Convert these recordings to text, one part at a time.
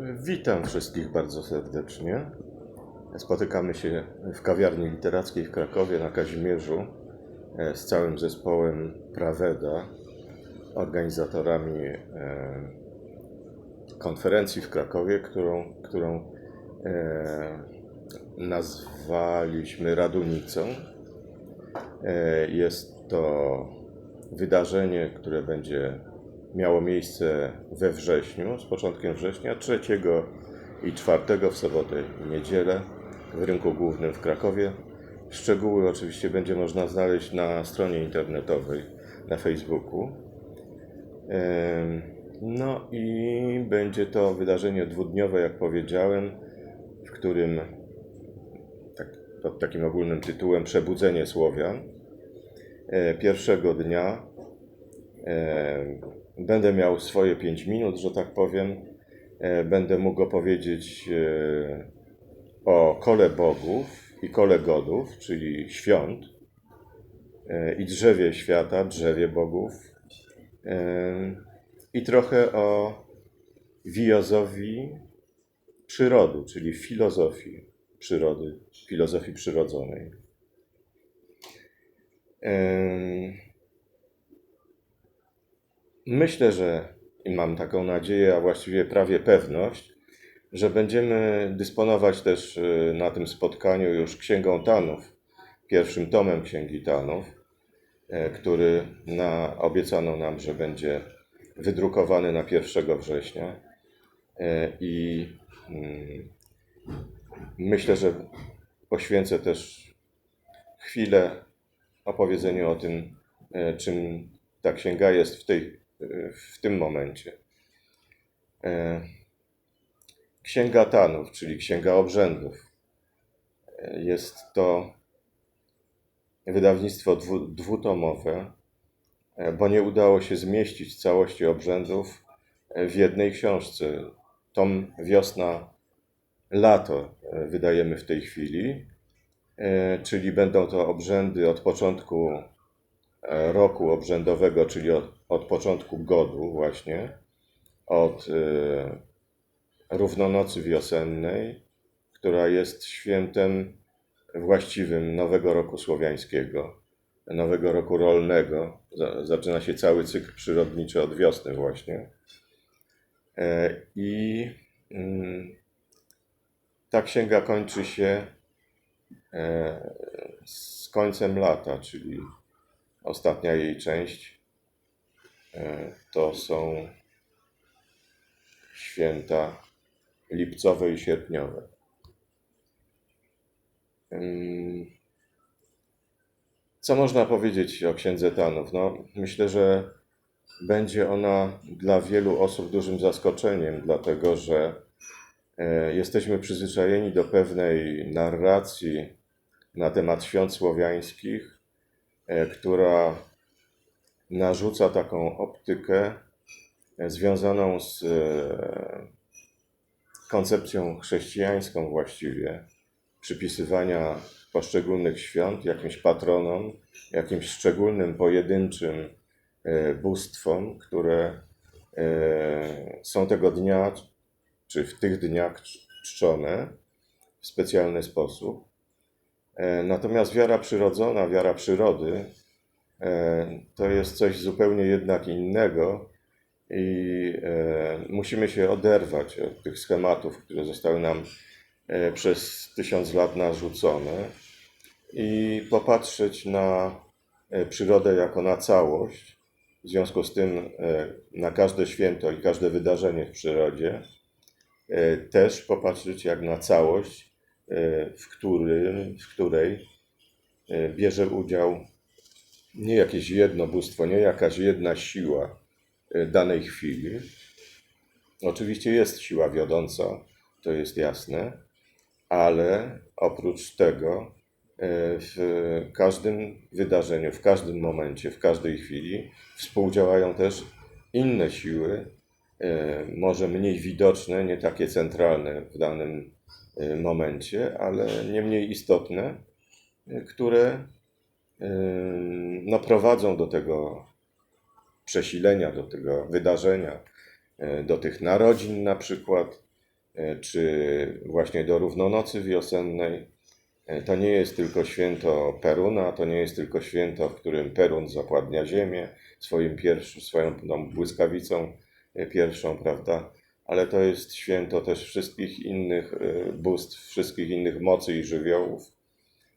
Witam wszystkich bardzo serdecznie. Spotykamy się w kawiarni literackiej w Krakowie na Kazimierzu e, z całym zespołem Praweda, organizatorami e, konferencji w Krakowie, którą, którą e, nazwaliśmy Radunicą. Jest to wydarzenie, które będzie miało miejsce we wrześniu, z początkiem września, 3 i 4 w sobotę i niedzielę w rynku głównym w Krakowie. Szczegóły oczywiście będzie można znaleźć na stronie internetowej na Facebooku. No i będzie to wydarzenie dwudniowe, jak powiedziałem, w którym tak, pod takim ogólnym tytułem Przebudzenie Słowian. E, Pierwszego dnia będę miał swoje 5 minut, że tak powiem. E, Będę mógł opowiedzieć e, o kole bogów i kole godów, czyli świąt e, i drzewie świata, drzewie bogów i trochę o wiozowi przyrody, czyli filozofii przyrody, filozofii przyrodzonej. Myślę, że i mam taką nadzieję, a właściwie prawie pewność, że będziemy dysponować też y, na tym spotkaniu już Księgą Tanów, pierwszym tomem Księgi Tanów, e, który na, obiecano nam, że będzie wydrukowany na 1 września. E, I mm, myślę, że poświęcę też chwilę opowiedzeniu o tym, e, czym ta księga jest w, tej, w tym momencie. E, Księga Tanów, czyli Księga Obrzędów. E, Jest to wydawnictwo dwu, dwutomowe, e, bo nie udało się zmieścić całości obrzędów w jednej książce. Tom Wiosna, Lato wydajemy w tej chwili, czyli będą to obrzędy od początku roku obrzędowego, czyli od, od początku godu właśnie, od e, równonocy wiosennej, która jest świętem właściwym nowego roku słowiańskiego, nowego roku rolnego. Za- Zaczyna się cały cykl przyrodniczy od wiosny właśnie. E, I mm, ta księga kończy się e, z końcem lata, czyli ostatnia jej część e, to są święta lipcowe i sierpniowe. Co można powiedzieć o Księdze Tanów? No, myślę, że będzie ona dla wielu osób dużym zaskoczeniem, dlatego że e, jesteśmy przyzwyczajeni do pewnej narracji na temat świąt słowiańskich, która narzuca taką optykę e, związaną z e, koncepcją chrześcijańską właściwie, przypisywania poszczególnych świąt jakimś patronom, jakimś szczególnym, pojedynczym e, bóstwom, które e, są tego dnia, czy w tych dniach cz- czczone w specjalny sposób. E, Natomiast wiara przyrodzona, wiara przyrody, e, to jest coś zupełnie jednak innego i e, musimy się oderwać od tych schematów, które zostały nam przez tysiąc lat narzucone i popatrzeć na przyrodę jako na całość. W związku z tym na każde święto i każde wydarzenie w przyrodzie też popatrzeć jak na całość, w, którym, w której e, bierze udział nie jakieś jedno bóstwo, nie jakaś jedna siła e, danej chwili. Oczywiście jest siła wiodąca, to jest jasne, ale oprócz tego e, w każdym wydarzeniu, w każdym momencie, w każdej chwili współdziałają też inne siły, e, może mniej widoczne, nie takie centralne w danym e, momencie, ale nie mniej istotne, e, które e, no, prowadzą do tego przesilenia, do tego wydarzenia, do tych narodzin na przykład, czy właśnie do równonocy wiosennej. To nie jest tylko święto Peruna, to nie jest tylko święto, w którym Perun zapładnia ziemię swoim pierwszym, swoją tą błyskawicą pierwszą, prawda? Ale to jest święto też wszystkich innych e, bóstw, wszystkich innych mocy i żywiołów,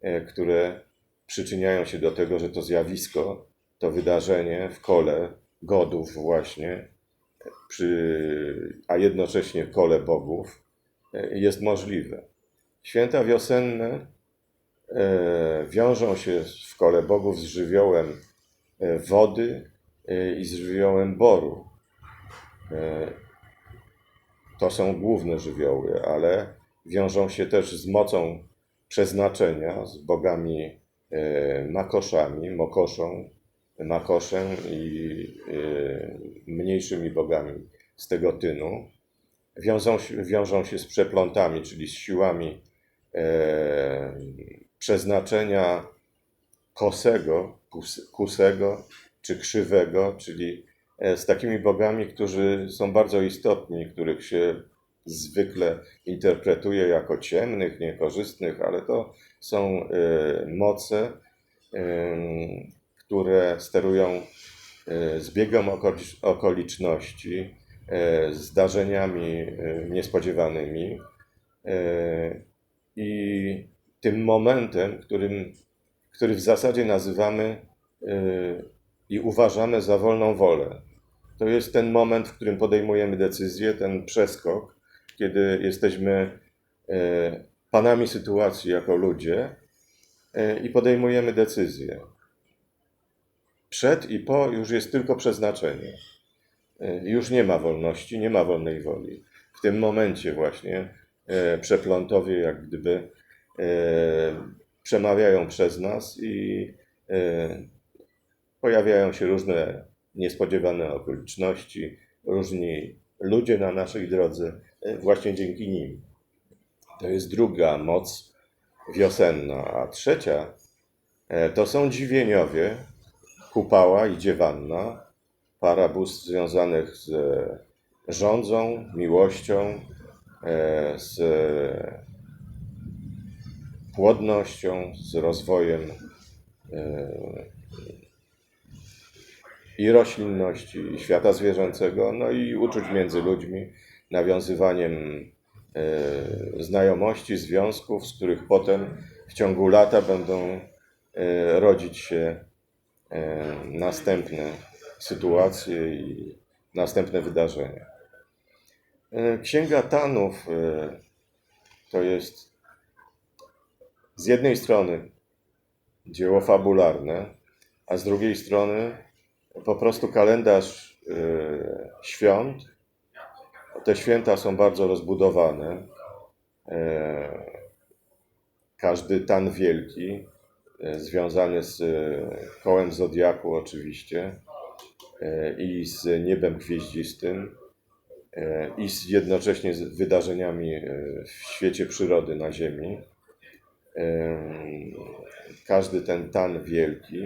e, które przyczyniają się do tego, że to zjawisko, to wydarzenie w kole godów właśnie, przy, a jednocześnie kole bogów, e, jest możliwe. Święta wiosenne wiążą się w kole bogów z żywiołem wody i z żywiołem boru. To są główne żywioły, ale wiążą się też z mocą przeznaczenia, z bogami e, makoszami, mokoszą, makoszem i e, mniejszymi bogami z tego tynu. Wiążą się, wiążą się z przeplątami, czyli z siłami e, przeznaczenia kosego, kus, kusego czy krzywego, czyli z takimi bogami, którzy są bardzo istotni, których się zwykle interpretuje jako ciemnych, niekorzystnych, ale to są e, moce, e, które sterują e, zbiegom okolicz- okoliczności, e, zdarzeniami e, niespodziewanymi e, i tym momentem, którym, który w zasadzie nazywamy e, i uważamy za wolną wolę. To jest ten moment, w którym podejmujemy decyzję, ten przeskok, kiedy jesteśmy e, panami sytuacji jako ludzie e, i podejmujemy decyzję. Przed i po już jest tylko przeznaczenie. E, Już nie ma wolności, nie ma wolnej woli. W tym momencie właśnie przeplątowie jak gdyby przemawiają przez nas i pojawiają się różne niespodziewane okoliczności, różni ludzie na naszej drodze e, właśnie dzięki nim. To jest druga moc wiosenna, a trzecia e, to są dziwieniowie, Kupała i Dziewanna, para bóstw związanych z e, rządzą, miłością, z płodnością, z rozwojem i roślinności, i świata zwierzęcego, no i uczuć między ludźmi, nawiązywaniem e, znajomości, związków, z których potem w ciągu lata będą e, rodzić się e, następne sytuacje i następne wydarzenia. Księga Tanów to jest z jednej strony dzieło fabularne, a z drugiej strony po prostu kalendarz e, świąt. Te święta są bardzo rozbudowane. E, Każdy tan wielki, e, związany z e, kołem zodiaku oczywiście i z niebem gwieździstym e, i z jednocześnie z wydarzeniami w świecie przyrody na Ziemi. Em, Każdy ten tan wielki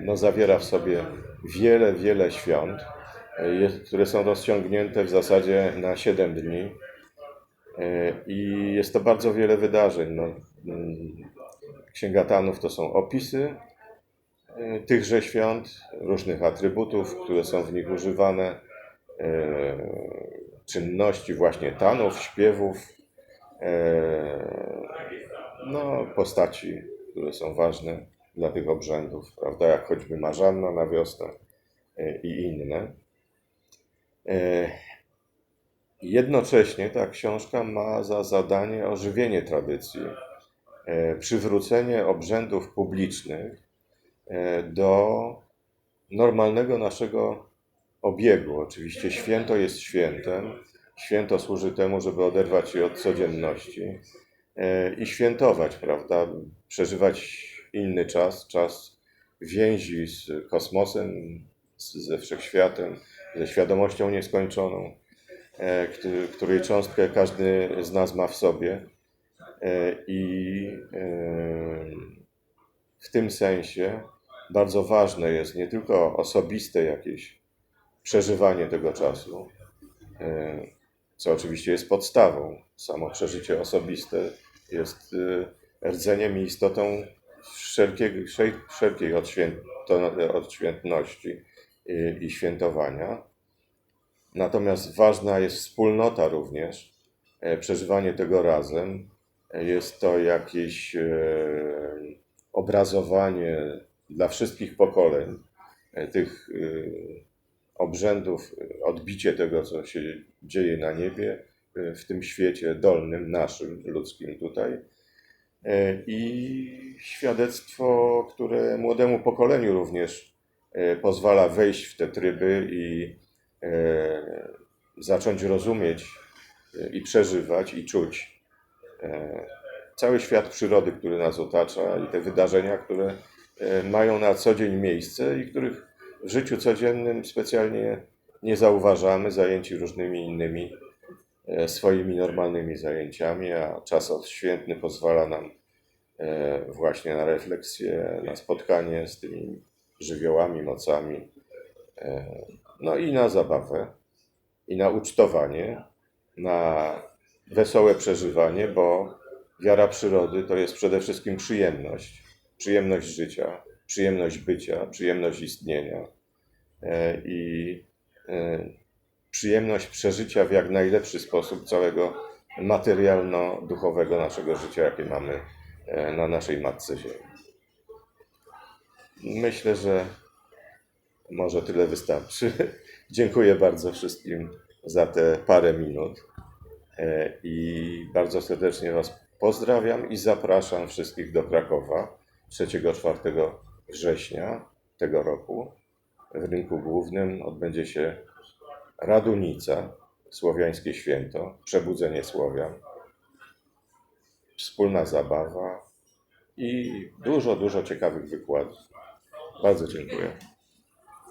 no, zawiera w sobie wiele, wiele świąt, e, które są rozciągnięte w zasadzie na 7 dni. E, I jest to bardzo wiele wydarzeń. No, mm, Księga Tanów to są opisy e, tychże świąt, różnych atrybutów, które są w nich używane, czynności właśnie tanów, śpiewów, no, postaci, które są ważne dla tych obrzędów, prawda, jak choćby Marzanna na wiosnę e, i inne. E, Jednocześnie ta książka ma za zadanie ożywienie tradycji, e, przywrócenie obrzędów publicznych do normalnego naszego obiegu. Oczywiście święto jest świętem. Święto służy temu, żeby oderwać się od codzienności i świętować, prawda? Przeżywać inny czas, czas więzi z kosmosem, ze wszechświatem, ze świadomością nieskończoną, e, której cząstkę każdy z nas ma w sobie. E, I e, w tym sensie bardzo ważne jest nie tylko osobiste jakieś przeżywanie tego czasu, co oczywiście jest podstawą. Samo przeżycie osobiste jest rdzeniem i istotą wszelkiej odświęto- odświętności i, i świętowania. Natomiast ważna jest wspólnota również, e, przeżywanie tego razem. E, Jest to jakieś e, obrazowanie dla wszystkich pokoleń tych e, obrzędów, odbicie tego, co się dzieje na niebie, w tym świecie dolnym, naszym, ludzkim tutaj. E, I świadectwo, które młodemu pokoleniu również e, pozwala wejść w te tryby i e, zacząć rozumieć i przeżywać i czuć cały świat przyrody, który nas otacza i te wydarzenia, które mają na co dzień miejsce i których w życiu codziennym specjalnie nie zauważamy, zajęci różnymi innymi swoimi normalnymi zajęciami, a czas odświętny pozwala nam e, właśnie na refleksję, na spotkanie z tymi żywiołami, mocami, e, no i na zabawę, i na ucztowanie, na wesołe przeżywanie, bo wiara przyrody to jest przede wszystkim przyjemność, przyjemność życia, przyjemność bycia, przyjemność istnienia e, i e, przyjemność przeżycia w jak najlepszy sposób całego materialno-duchowego naszego życia, jakie mamy e, na naszej Matce Ziemi. Myślę, że może tyle wystarczy. Dziękuję bardzo wszystkim za te parę minut e, i bardzo serdecznie Was pozdrawiam i zapraszam wszystkich do Krakowa 3-4 września tego roku. W rynku głównym odbędzie się Radunica, słowiańskie święto, przebudzenie Słowian, wspólna zabawa i dużo, dużo ciekawych wykładów. Bardzo dziękuję.